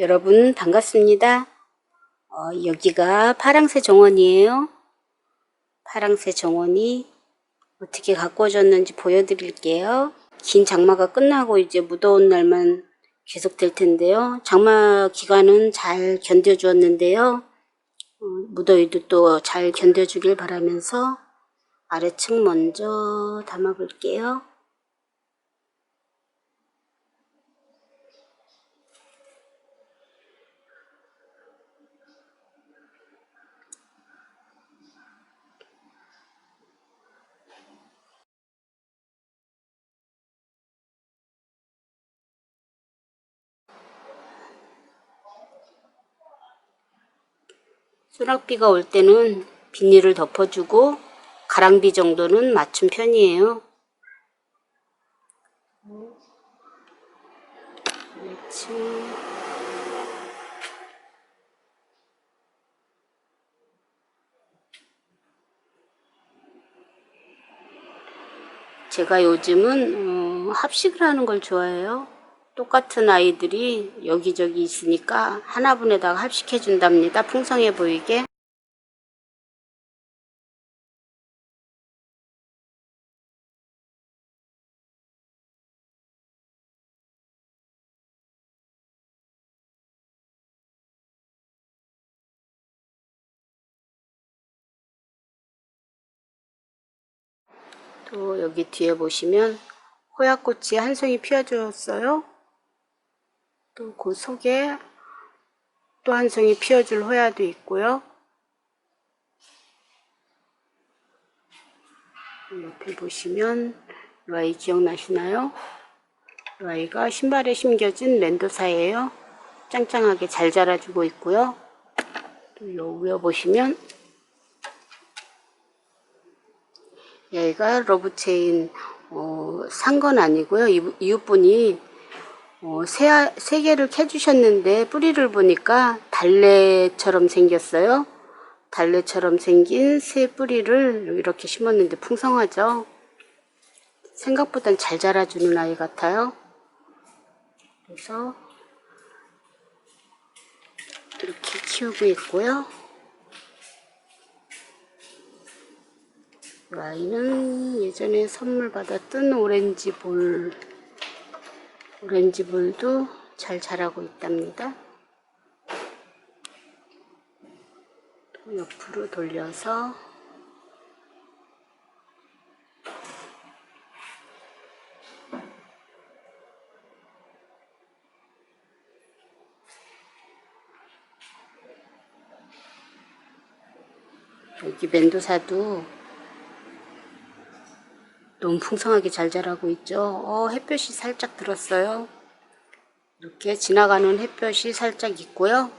여러분 반갑습니다. 어, 여기가 파랑새 정원이에요. 파랑새 정원이 어떻게 가꿔졌는지 보여드릴게요. 긴 장마가 끝나고 이제 무더운 날만 계속 될 텐데요. 장마 기간은 잘 견뎌주었는데요. 어, 무더위도 또 잘 견뎌주길 바라면서 아래층 먼저 담아볼게요. 소낙비가 올 때는 비닐을 덮어주고 가랑비 정도는 맞춘 편이에요. 제가 요즘은 어, 합식을 하는 걸 좋아해요. 똑같은 아이들이 여기저기 있으니까 하나분에다가 합식해 준답니다. 풍성해 보이게. 또 여기 뒤에 보시면 호야꽃이 한 송이 피어주었어요. 또 그 속에 또 한 송이 피어줄 호야도 있고요. 옆에 보시면 이 아이 기억나시나요? 이 아이가 신발에 심겨진 멘도사예요. 짱짱하게 잘 자라주고 있고요. 또 요 위에 보시면 얘가 러브체인 어, 산 건 아니고요. 이- 이웃분이 어, 세, 아- 세 개를 캐주셨는데 뿌리를 보니까 달래처럼 생겼어요. 달래처럼 생긴 새 뿌리를 이렇게 심었는데 풍성하죠. 생각보단 잘 자라주는 아이 같아요. 그래서 이렇게 키우고 있고요. 이 아이는 예전에 선물 받았던 오렌지 볼, 오렌지 볼도 잘 자라고 있답니다. 또 옆으로 돌려서 여기 멘도사도 너무 풍성하게 잘 자라고 있죠. 어, 햇볕이 살짝 들었어요. 이렇게 지나가는 햇볕이 살짝 있고요.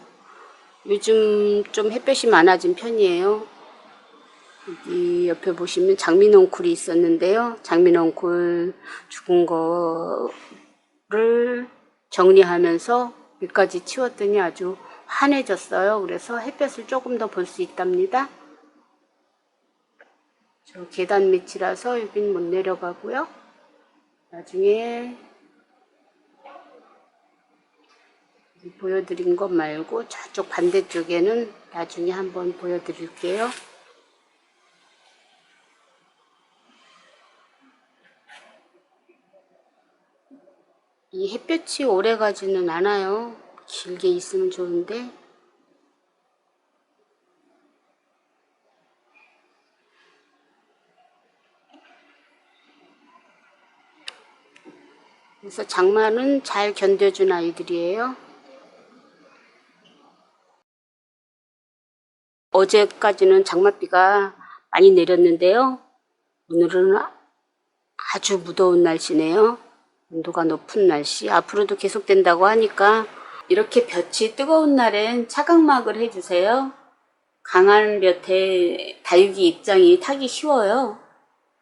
요즘 좀 햇볕이 많아진 편이에요. 여기 옆에 보시면 장민홍쿨이 있었는데요. 장민홍쿨 죽은 거를 정리하면서 밑까지 치웠더니 아주 환해졌어요. 그래서 햇볕을 조금 더 볼 수 있답니다. 저 계단 밑이라서 여긴 못 내려가고요. 나중에 보여드린 것 말고 저쪽 반대쪽에는 나중에 한번 보여드릴게요. 이 햇볕이 오래 가지는 않아요. 길게 있으면 좋은데 그래서 장마는 잘 견뎌준 아이들이에요. 어제까지는 장맛비가 많이 내렸는데요. 오늘은 아주 무더운 날씨네요. 온도가 높은 날씨. 앞으로도 계속된다고 하니까 이렇게 볕이 뜨거운 날엔 차각막을 해주세요. 강한 볕에 다육이 입장이 타기 쉬워요.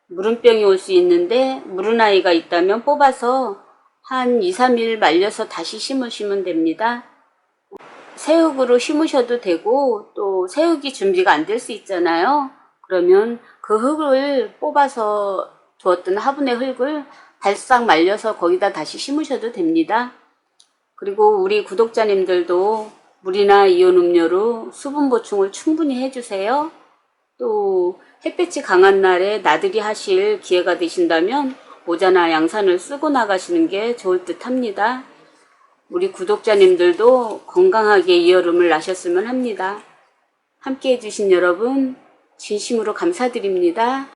물은병이 올 수 있는데 물은 아이가 있다면 뽑아서 한 2, 3일 말려서 다시 심으시면 됩니다. 새흙으로 심으셔도 되고 또 새흙이 준비가 안 될 수 있잖아요. 그러면 그 흙을 뽑아서 두었던 화분의 흙을 발싹 말려서 거기다 다시 심으셔도 됩니다. 그리고 우리 구독자님들도 물이나 이온 음료로 수분 보충을 충분히 해주세요. 또 햇빛이 강한 날에 나들이 하실 기회가 되신다면 모자나 양산을 쓰고 나가시는 게 좋을 듯 합니다. 우리 구독자님들도 건강하게 이 여름을 나셨으면 합니다. 함께 해주신 여러분, 진심으로 감사드립니다.